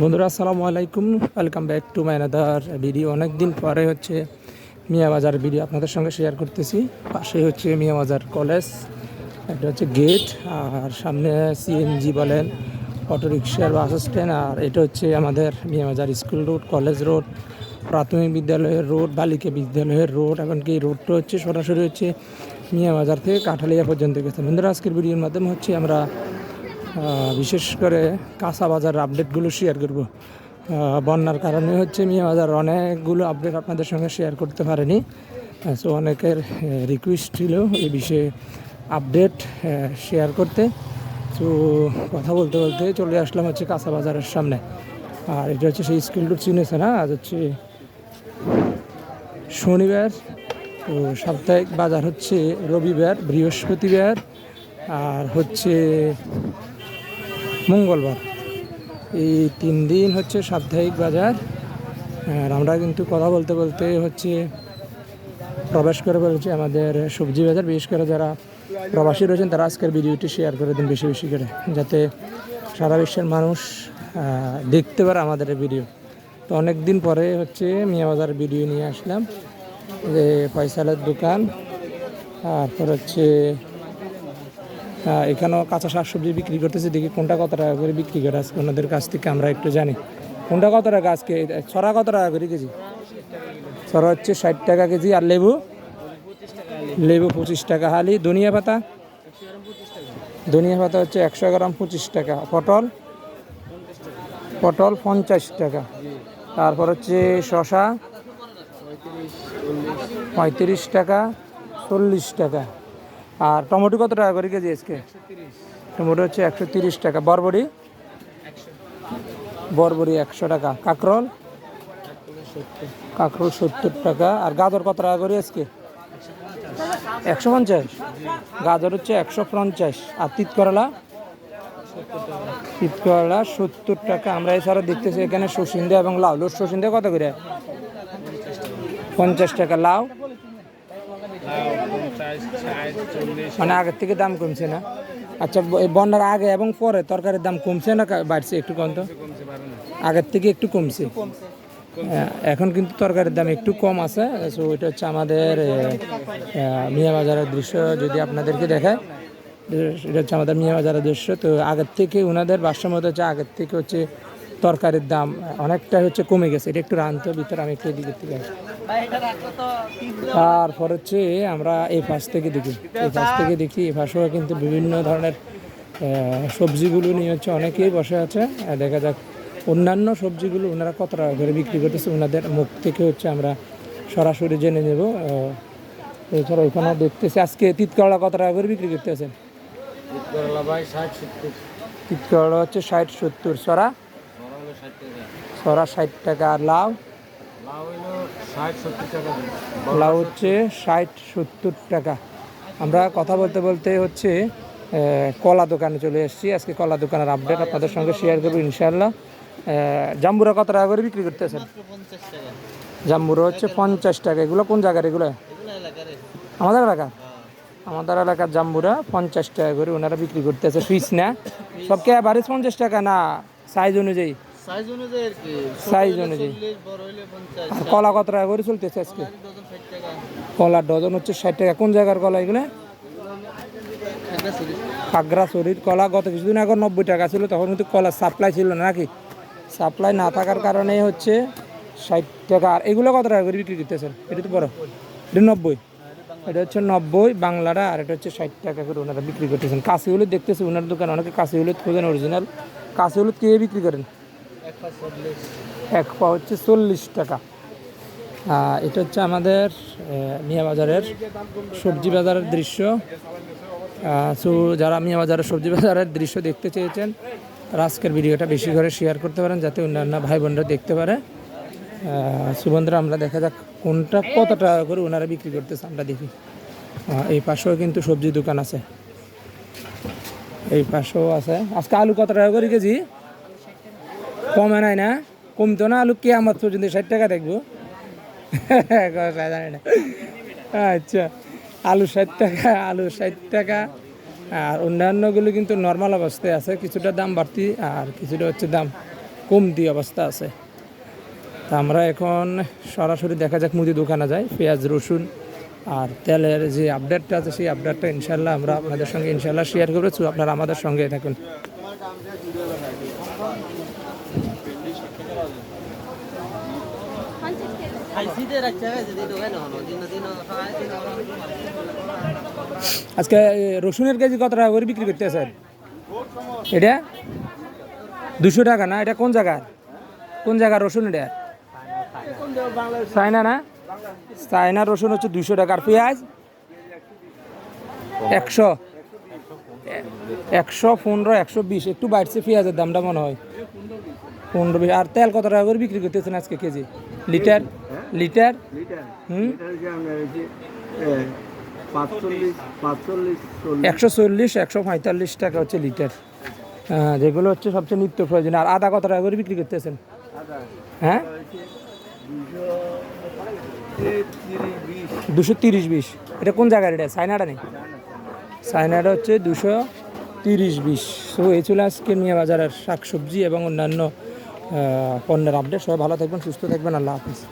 বন্ধুরা, আসসালামু আলাইকুম। Welcome back to my another video অনেক দিন পরে হচ্ছে মিয়া বাজার ভিডিও আপনাদের সঙ্গে শেয়ার করতেছি। পাশে হচ্ছে মিয়া বাজার কলেজ এটা হচ্ছে গেট আর সামনে সিএনজি বলেন অটোরিক্সার বাস স্ট্যান্ড আর এটা হচ্ছে আমাদের মিয়া বাজার স্কুল রোড কলেজ রোড প্রাথমিক বিদ্যালয়ের রোড বালিকা বিদ্যালয়ের রোড এমনকি এই রোডটা হচ্ছে সরাসরি হচ্ছে মিয়া বাজার থেকে কাঠালিয়া পর্যন্ত গেছে। বন্ধুরা, আজকের ভিডিওর মাধ্যমে হচ্ছে আমরা বিশেষ করে কাঁচা বাজার আপডেটগুলো শেয়ার করব। বন্যার কারণে হচ্ছে মিয়া বাজার অনেকগুলো আপডেট আপনাদের সঙ্গে শেয়ার করতে পারেনি। সো অনেকের রিকোয়েস্ট ছিল এই বিষয়ে আপডেট শেয়ার করতে। তো কথা বলতে বলতে চলে আসলাম হচ্ছে কাঁচা বাজারের সামনে। আর এটা হচ্ছে সেই স্কুল রুট চিনেছে না? আজ হচ্ছে শনিবার। তো সাপ্তাহিক বাজার হচ্ছে রবিবার, বৃহস্পতিবার। আর হচ্ছে মঙ্গলবার। এই তিন দিন হচ্ছে সাপ্তাহিক বাজার। আর আমরা কিন্তু কথা বলতে বলতে হচ্ছে প্রবেশ করে বলছে আমাদের সবজি বাজার। বিশেষ করে যারা প্রবাসী রয়েছেন, তারা আজকের ভিডিওটি শেয়ার করে দিন বেশি বেশি করে, যাতে সারা বিশ্বের মানুষ দেখতে পারে আমাদের ভিডিও। তো অনেক দিন পরে হচ্ছে মিয়া বাজার ভিডিও নিয়ে আসলাম। যে ফয়সালের দোকান, তারপর হচ্ছে এখানেও কাঁচা শাকসবজি বিক্রি করতেছে। দেখি কোনটা কত টাকা করে বিক্রি করে আজকে ওনাদের কাছ থেকে আমরা একটু জানি। কোনটা কত টাকা আজকে? ছড়া কত টাকা করে কেজি? ছড়া হচ্ছে ষাট টাকা কেজি আর লেবু? লেবু পঁচিশ টাকা। হালি, ধনিয়া পাতা? ধনিয়া পাতা হচ্ছে একশো গ্রাম পঁচিশ টাকা। পটল? পটল পঞ্চাশ টাকা। তারপর হচ্ছে শশা পঁয়ত্রিশ টাকা। চল্লিশ টাকা। আর টমেটো কত টাকা করে কেজি আজকে? টমেটো হচ্ছে একশো তিরিশ টাকা। বরবড়ি বরবড়ি একশো টাকা। কাঁকরোল? কাঁকরোল সত্তর টাকা। আর গাজর কত টাকা করে আজকে? একশো পঞ্চাশ। গাজর হচ্ছে একশো পঞ্চাশ। আর তিত করলা তিত করলা সত্তর টাকা। আমরা এছাড়া দেখতেছি এখানে শসিন্দা এবং লাউ। লোট শসিন্দা কত করে? পঞ্চাশ টাকা। লাউ? মানে আগের থেকে দাম কমছে না? আচ্ছা বন্যার আগে এবং পরে তরকারির দাম কমছে না বাড়ছে একটু কম তো? আগের থেকে একটু কমছে। এখন কিন্তু তরকারির দাম একটু কম আছে। সো এটা হচ্ছে আমাদের মিয়া বাজারের দৃশ্য যদি আপনাদেরকে দেখায়। এটা হচ্ছে আমাদের মিয়া বাজারের দৃশ্য। তো আগের থেকে ওনাদের বাসমত হচ্ছে, আগের থেকে হচ্ছে তরকারির দাম অনেকটা হচ্ছে কমে গেছে। এটা একটু রান্ত ভিতরে আমি একটু এদিকে থেকে। তারপর হচ্ছে আমরা এই পাশ থেকে দেখি। এই পাশ থেকে দেখি এই পাশেও কিন্তু বিভিন্ন ধরনের সবজিগুলো নিয়ে হচ্ছে অনেকেই বসে আছে। দেখা যাক অন্যান্য সবজিগুলো ওনারা কত টাকা করে বিক্রি করতেছে ওনাদের মুখ থেকে হচ্ছে আমরা সরাসরি জেনে নেব। এছাড়া ওইখানে দেখতেছি আজকে তিতকরলা কত টাকা করে বিক্রি করতেছেন? করলা ভাই ষাট সত্তর। তিতকরলা হচ্ছে ষাট সত্তর সরা? সরা ষাট টাকা আর লাউ? লাউ হচ্ছে ষাট, সত্তর টাকা। আমরা কথা বলতে বলতে হচ্ছে কলা দোকানে চলে এসেছি। আজকে কলা দোকানের আপডেট আপনাদের সঙ্গে শেয়ার করব ইনশাল্লাহ জাম্বুরা কত টাকা করে বিক্রি করতেছেন জাম্বুরা হচ্ছে পঞ্চাশ টাকা। এগুলো কোন জায়গার এগুলো? আমাদের এলাকা আমাদের এলাকার জাম্বুরা পঞ্চাশ টাকা করে ওনারা বিক্রি করতেছে পিস না? সব কে বারিশ পঞ্চাশ টাকা? না সাইজ অনুযায়ী। সাইজ অনুযায়ী আর কি সাইজ কলা কত টাকা করে চলতেছে আজকে? কলার ডজন হচ্ছে ষাট টাকা। কোন জায়গার কলা এগুলো? খাগড়া শরীর কলা গত কিছুদিন আগে নব্বই টাকা ছিল তখন কিন্তু কলার সাপ্লাই ছিল না নাকি? সাপ্লাই না থাকার কারণে হচ্ছে ষাট টাকা। আর এগুলো কত টাকা করে বিক্রি করতেছেন? এটা তো বড়। এটা নব্বই। এটা হচ্ছে নব্বই বাংলাটা আর এটা হচ্ছে ষাট টাকা করে ওনারা বিক্রি করতেছেন। কাশি হলুদ দেখতেছি ওনার দোকানে অনেকে কাশি হলুদ খোঁজেন অরিজিনাল কাশি হলুদ কে বিক্রি করেন? এক পা হচ্ছে চল্লিশ টাকা। এটা হচ্ছে আমাদের মিয়া বাজারের সবজি বাজারের দৃশ্য। যারা মিয়া বাজারের সবজি বাজারের দৃশ্য দেখতে চেয়েছেন, তারা আজকের ভিডিওটা বেশি করে শেয়ার করতে পারেন, যাতে অন্যান্য ভাই বোনরা দেখতে পারে। সুবন্ধরা আমরা দেখা যাক কোনটা কত টাকা করে ওনারা বিক্রি করতেছে, আমরা দেখি। এই পাশেও কিন্তু সবজি দোকান আছে। এই পাশেও আছে। আজকে আলু কত টাকা করে কেজি? কমে নাই না, কমতো না, আলু কে আমার পর্যন্ত ষাট টাকা দেখব। জানি না আচ্ছা আলু ষাট টাকা, আলু ষাট টাকা। আর অন্যান্যগুলো কিন্তু নর্মাল অবস্থায় আছে, কিছুটা দাম বাড়তি, আর কিছুটা হচ্ছে দাম কমতি অবস্থা আছে। তা আমরা এখন সরাসরি দেখা যাক মুদি দোকানে যাই, পেঁয়াজ, রসুন আর তেলের যে আপডেটটা আছে, সেই আপডেটটা ইনশাল্লাহ আমরা আপনাদের সঙ্গে ইনশাল্লাহ শেয়ার করব। তো আপনারা আমাদের সঙ্গে থাকুন খাইছিতে রাখছে যদি দোকানে হলো দিন দিন খাওয়াই দিন আজকে রসুনের কেজি কত টাকা করে বিক্রি করতেছেন এটা? দুশো টাকা না? এটা কোন জায়গার কোন জায়গার রসুন এটা? চায়না না? চায়না রসুন হচ্ছে দুশো টাকা। আর পেঁয়াজ? একশো। একশো পনেরো, একশো বিশ। একটু বাড়ছে পেঁয়াজের দামটা মনে হয়। পনেরো বিশ। আর তেল কত টাকা করে বিক্রি করতেছেন আজকে কেজি? লিটার? লিটার? একশো চল্লিশ একশো পঁয়তাল্লিশ টাকা হচ্ছে লিটার। হ্যাঁ, যেগুলো হচ্ছে সবচেয়ে নিত্য প্রয়োজন আর আদা কত টাকা করে বিক্রি করতেছেন? হ্যাঁ? দুশো তিরিশ বিশ। এটা কোন জায়গার এটা? চায়নাটা নেই চায়নাটা হচ্ছে দুশো তিরিশ বিশ। সো এই চলে আজকে নিয়ে বাজারের শাকসবজি এবং অন্যান্য পণ্যের আপডেট সবাই ভালো থাকবেন সুস্থ থাকবেন। আল্লাহ হাফিজ।